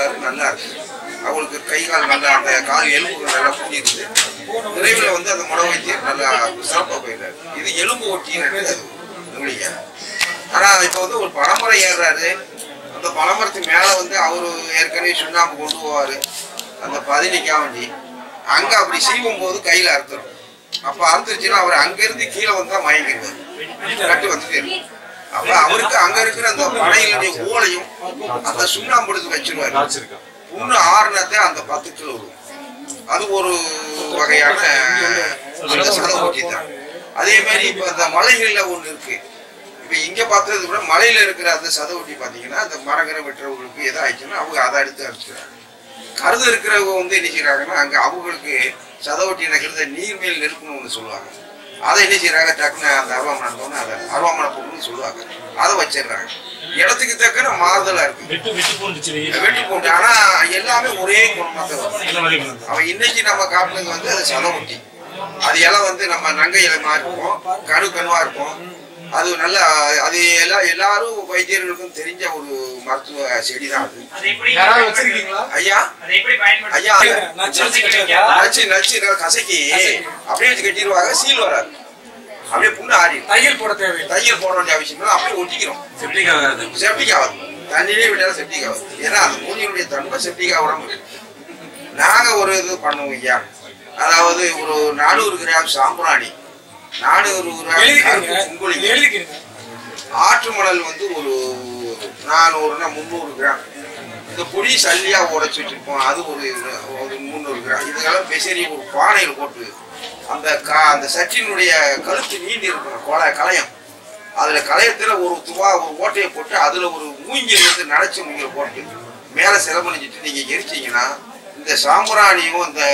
வர்றாரு நல்லா இருக்கு. அவங்களுக்கு கை கால் நல்லா அந்த கால் எலும்புகள் நல்லா கூடியிருக்குது விரைவில் வந்து அந்த முட வைத்தியம் நல்லா சிறப்பாக போயிடுறாரு. இது எலும்பு ஒட்டின்னு மூலிகை ஆனா இப்போ வந்து ஒரு பனைமரம் ஏறுறாரு. அந்த பழமரத்துக்கு மேல வந்து அவரு ஏற்கனவே சுண்ணாம்பு கொண்டு போவாரு. அந்த பதினிக்கா வண்டி அங்கே அப்படி சீவும் போது கையில அறுத்துரும். அப்போ அறுத்துருச்சுன்னா அவர் அங்கேருந்து கீழே வந்தால் மயங்கிடுவார். கட்டு வந்துட்டு இருக்கும் அப்ப அவருக்கு அங்க இருக்கிற அந்த பனையினுடைய ஓலையும் அந்த சுண்ணாம்பு எடுத்து வச்சிருவாரு. புண்ணு ஆறுனதே அந்த பத்து கிலோ வரும். அது ஒரு வகையான தான். அதே மாதிரி இப்ப அந்த மலைகள்ல ஒண்ணு இருக்கு. இப்ப இங்க பார்த்தது கூட மலையில இருக்கிற அந்த சதை ஒட்டி பாத்தீங்கன்னா அந்த மரங்கரை வெட்டுறவங்களுக்கு எதா ஆயிடுச்சுன்னா அவங்க அதை எடுத்து அடிச்சுக்கிறாங்க கருது இருக்கிறவங்க வந்து என்ன செய்யறாங்கன்னா அங்க அவங்களுக்கு சதை ஒட்டி நக்கிறது நீர்மேல் நெருக்கணும்னு சொல்லுவாங்க. அதை என்ன செய்யறாங்க டக்குன்னு அந்த அருவாமனை இருந்தோன்னு அதை அருவாமனை பொருள்னு சொல்லுவாங்க. அதை வச்சிடுறாங்க. இடத்துக்கு தக்கன மாறுதலா இருக்கு. வெட்டு போட்டு ஆனா எல்லாமே ஒரே குணமா? தான் அவன் இன்னைக்கு நம்ம காட்டுனது வந்து அது சதை ஒட்டி அது இலை வந்து நம்ம நங்கை இலை மாதிரி இருக்கும். கரு கருவா இருக்கும். அது நல்ல அது எல்லா எல்லாரும் வைத்தியர்களுக்கும் தெரிஞ்ச ஒரு மருத்துவ செடி தான் அது ஐயா? அதை எப்படி பயன்படுத்த ஐயா நச்சு? நச்சு நச்சு கசக்கி அப்படியே வச்சு கட்டிடுவாங்க சீல் வராது. அப்படியே புண்ணு ஆறிடும் தையல் போட தேவையில்லை. தையல் போட வேண்டிய அவசியம் இல்லை அப்படியே ஒட்டிக்கிறோம். செப்டிக் ஆகாது. செப்டிக் ஆகுது. தண்ணியிலே விட்டாலும் செப்டிக் ஆகுது. ஏன்னா அந்த மூலிகளுடைய தன்மை செப்டிக் ஆகாம நாங்க ஒரு இது பண்ணுவோம் ஐயா. அதாவது ஒரு நானூறு கிராம் சாம்பிராணி. குங்குளிங்க எழுதிக்கிறீங்க. ஆற்று மணல் வந்து ஒரு நானூறுனா முந்நூறு கிராம். இந்த பொடி சல்லியா உடைச்சு வச்சிருப்போம். அது ஒரு ஒரு முந்நூறு கிராம். இதுக்கெல்லாம் பெசரி ஒரு பானையில் போட்டு அந்த கா அந்த சட்டினுடைய கழுத்து நீண்டு இருக்கணும் கொலை களையம். அதுல களையத்துல ஒரு துவா ஒரு ஓட்டையை போட்டு அதுல ஒரு மூங்கில் வந்து நடைச்ச மூங்கில் போட்டு மேல செலவழிச்சிட்டு நீங்க எரிச்சீங்கன்னா இந்த சாம்பிராணியும் இந்த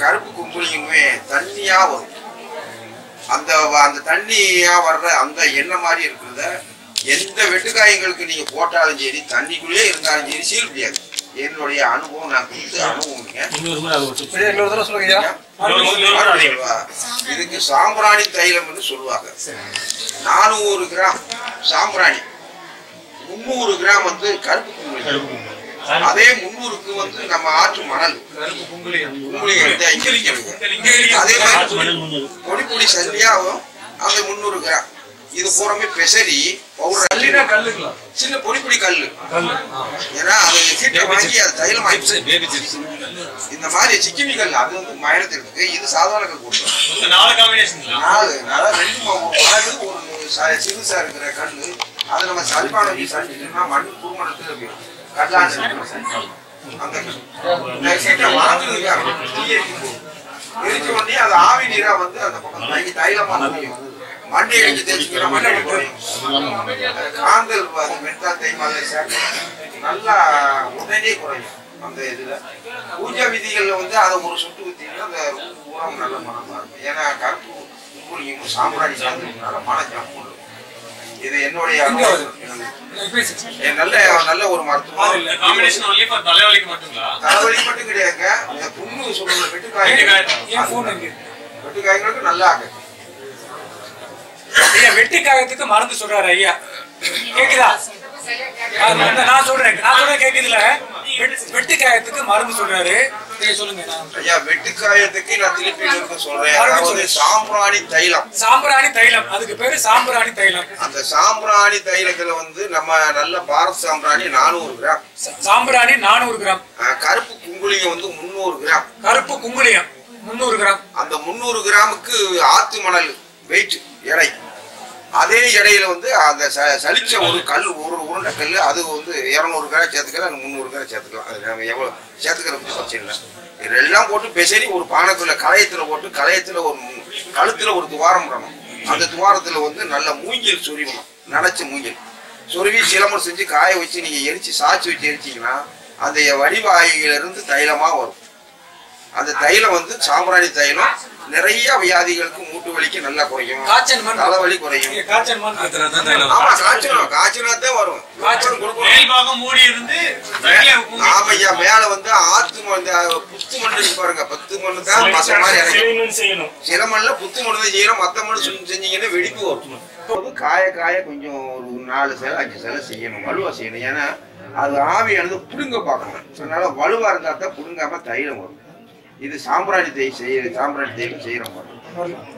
கருப்பு கும்பலியுமே தண்ணியா வரும். அந்த அந்த தண்ணியா வர்ற அந்த எண்ணெய் மாதிரி இருக்கிறத எந்த வெட்டுக்காயங்களுக்கு நீங்க போட்டாலும் சரி தண்ணிக்குள்ளே இருந்தாலும் சரி சீல் முடியாது. என்னுடைய அனுபவம் நான் கொடுத்த சொல்லுவா. இதுக்கு சாம்பிராணி தைலம் என்று சொல்லுவாங்க. நானூறு கிராம் சாம்பிராணி. முந்நூறு கிராம் வந்து கருப்பு குங்குமம். அதே முந்நூறுக்கு வந்து நம்ம ஆற்று மணல். அதே மாதிரி முன்னூறு. பொடி பொடி சல்லியாவும் அந்த முந்நூறு கிராம். இது பூராமே பெசரி சின்ன பொடி பொடி கல்லு. கல்லு. ஏன்னா அது வாங்கி அது தைலம் இந்த மாதிரி சிக்கிமி கல் அது வந்து மயணத்தில் இருக்கு. இது சாதாரண கல் இந்த நாலு நாலு ரெண்டு ஒரு சிறுசா இருக்கிற கல்லு. அதை நம்ம வச்சு சளிச்சிட்டோம்னா மண் குறுமணத்துல போயிடும் அந்த எரிச்ச உடனே அது ஆவி நீரா வந்து அந்த பக்கம் தை தைலமா முடியும் மண்டை அடிச்சு தேய்ச்சிக்கிற காந்தல் அது மென்டால் தேய்மால நல்லா உடனே குறையும் அந்த இதுல பூஜை விதிகள்ல வந்து அதை ஒரு சுட்டு ஊத்திங்கன்னா அந்த உரம் நல்ல மனமா இருக்கும் ஏன்னா கருப்பு உப்புளியும் சாம்பிராணி சாந்தினால மன ஜம்மு இருக்கும். இது என்னுடைய நல்ல நல்ல ஒரு மருத்துவம். தலைவலிக்கு மட்டும் கிடையாதுங்க. இந்த புண்ணு சொல்லுங்க வெட்டுக்காய் வெட்டுக்காய்களுக்கு நல்லா ஐயா வெட்டி காயத்துக்கு மருந்து சொல்றாரு ஐயா. கேக்குதா? நான் சொல்றேன். நான் சொல்றேன் கேக்குதுல? வெட்- வெட்டி காயத்துக்கு மருந்து சொல்றாரு. ஐயா வெட்டுக்காயத்துக்கு நான் திருப்பி இருக்க சொல்றேன். அதாவது சாம்பிராணி தைலம். சாம்பிராணி தைலம். அதுக்கு பேரு சாம்பிராணி தைலம். அந்த சாம்பிராணி தைலத்துல வந்து நம்ம நல்ல பாரத் சாம்பிராணி நானூறு கிராம். சாம்பிராணி நானூறு கிராம். கருப்பு குங்குளியம் வந்து முந்நூறு கிராம். கருப்பு குங்குளியம் முந்நூறு கிராம். அந்த முந்நூறு கிராமுக்கு ஆத்து மணல் வெயிட் எடை. அதே எடையில வந்து அந்த சலிச்ச ஒரு கல் ஒரு உருண்டை கல் அது வந்து இரநூறு கிராம் சேர்த்துக்கலாம் முந்நூறு கிராம் சேர்த்துக்கலாம். அது நம்ம எவ்வளோ சேர்த்துக்கிற பிரச்சனை இல்லை. இதெல்லாம் போட்டு பெசரி ஒரு பானத்துல களையத்துல போட்டு களையத்துல ஒரு கழுத்துல ஒரு துவாரம் விடணும் அந்த துவாரத்துல வந்து நல்ல மூங்கில் சொருவணும் நனைச்ச மூங்கில். சொருவி சிலம்பம் செஞ்சு காய வச்சு நீங்க எரிச்சு சாய்ச்சி வச்சு எரிச்சீங்கன்னா அந்த வடிவாயில இருந்து தைலமா வரும். அந்த தைலம் வந்து சாம்பிராணி தைலம். நிறைய வியாதிகளுக்கு மூட்டு வலிக்கு நல்லா குறையும். காய்ச்சல் தலைவலி குறையும். காய்ச்சல் ஆமா காய்ச்சலும் காய்ச்சலா தான் வரும். காய்ச்சல் பாகம் மூடி இருந்து தண்ணியில ஊத்தி- ஆமா ஐயா மேல வந்து ஆத்து மண் இந்த புத்து மண் இருக்கு பாருங்க. பத்து மண்ணு தான் மச மாதிரி இறங்கும் சிலைமன் செய்யணும். சில மண்ணில் புத்து மண் தான் செய்யணும். மத்த மண் செஞ்சு- செஞ்சீங்கன்னா வெடிப்பு வரும் காய காய கொஞ்சம் ஒரு நாலு சிலை அஞ்சு சிலை செய்யணும். வலுவா செய்யணும். ஏன்னா அது ஆவியானது புடுங்க பார்க்கணும். அதனால வலுவா இருந்தா தான் புடுங்காம தைலம் வரும். இது சாம்பிராணி தேய் செய்ய சாம்பிராணி தேய்க்கு செய்யற மாதிரி.